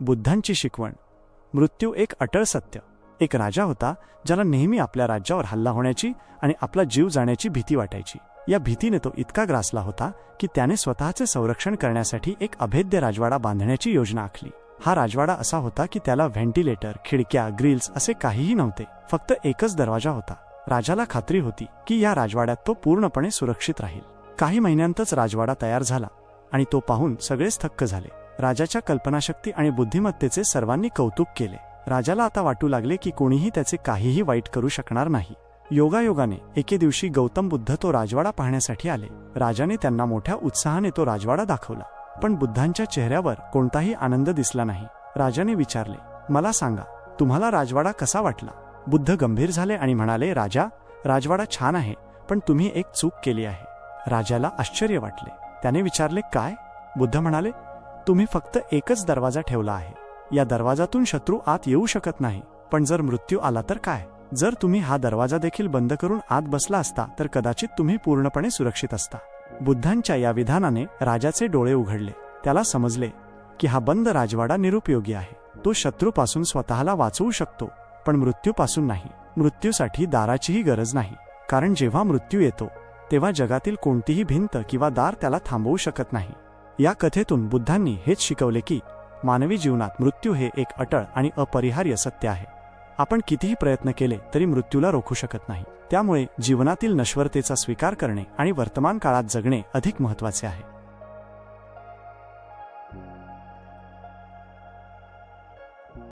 बुद्धांची शिकवण. मृत्यू एक अटळ सत्य. एक राजा होता ज्याला नेहमी आपल्या राज्यावर हल्ला होण्याची आणि आपला जीव जाण्याची भीती वाटायची. या भीतीने तो इतका ग्रासला होता की त्याने स्वतःचे संरक्षण करण्यासाठी एक अभेद्य राजवाडा बांधण्याची योजना आखली. हा राजवाडा असा होता की त्याला व्हेंटिलेटर खिडक्या ग्रिल्स असे काहीही नव्हते. फक्त एकच दरवाजा होता. राजाला खात्री होती की या राजवाड्यात तो पूर्णपणे सुरक्षित राहील. काही महिन्यांतच राजवाडा तयार झाला आणि तो पाहून सगळेच थक्क झाले. राजाच्या कल्पनाशक्ती आणि बुद्धिमत्तेचे सर्वांनी कौतुक केले. राजाला आता वाटू लागले की कोणीही त्याचे काहीही वाईट करू शकणार नाही. योगायोगाने एके दिवशी गौतम बुद्ध तो राजवाडा पाहण्यासाठी आले. राजाने त्यांना मोठ्या उत्साहाने तो राजवाडा दाखवला. पण बुद्धांच्या चेहऱ्यावर कोणताही आनंद दिसला नाही. राजाने विचारले मला सांगा तुम्हाला राजवाडा कसा वाटला? बुद्ध गंभीर झाले आणि म्हणाले राजा राजवाडा छान आहे पण तुम्ही एक चूक केली आहे. राजाला आश्चर्य वाटले. त्याने विचारले काय? बुद्ध म्हणाले तुम्ही फक्त एकच दरवाजा ठेवला आहे. या दरवाजातून शत्रू आत येऊ शकत नाही पण जर मृत्यू आला तर काय? जर तुम्ही हा दरवाजा देखील बंद करून आत बसला असता तर कदाचित तुम्ही पूर्णपणे सुरक्षित असता. बुद्धांच्या या विधानाने राजाचे डोळे उघडले. त्याला समजले की हा बंद राजवाडा निरुपयोगी आहे. तो शत्रूपासून स्वतःला वाचवू शकतो पण मृत्यूपासून नाही. मृत्यूसाठी दाराचीही गरज नाही. कारण जेव्हा मृत्यू येतो तेव्हा जगातील कोणतीही भिंत किंवा दार त्याला थांबवू शकत नाही. या कथेतून बुद्धांनी हेच शिकवले की मानवी जीवनात मृत्यू हे एक अटळ आणि अपरिहार्य सत्य आहे. आपण कितीही प्रयत्न केले तरी मृत्यूला रोखू शकत नाही. त्यामुळे जीवनातील नश्वरतेचा स्वीकार करणे आणि वर्तमान काळात जगणे अधिक महत्त्वाचे आहे.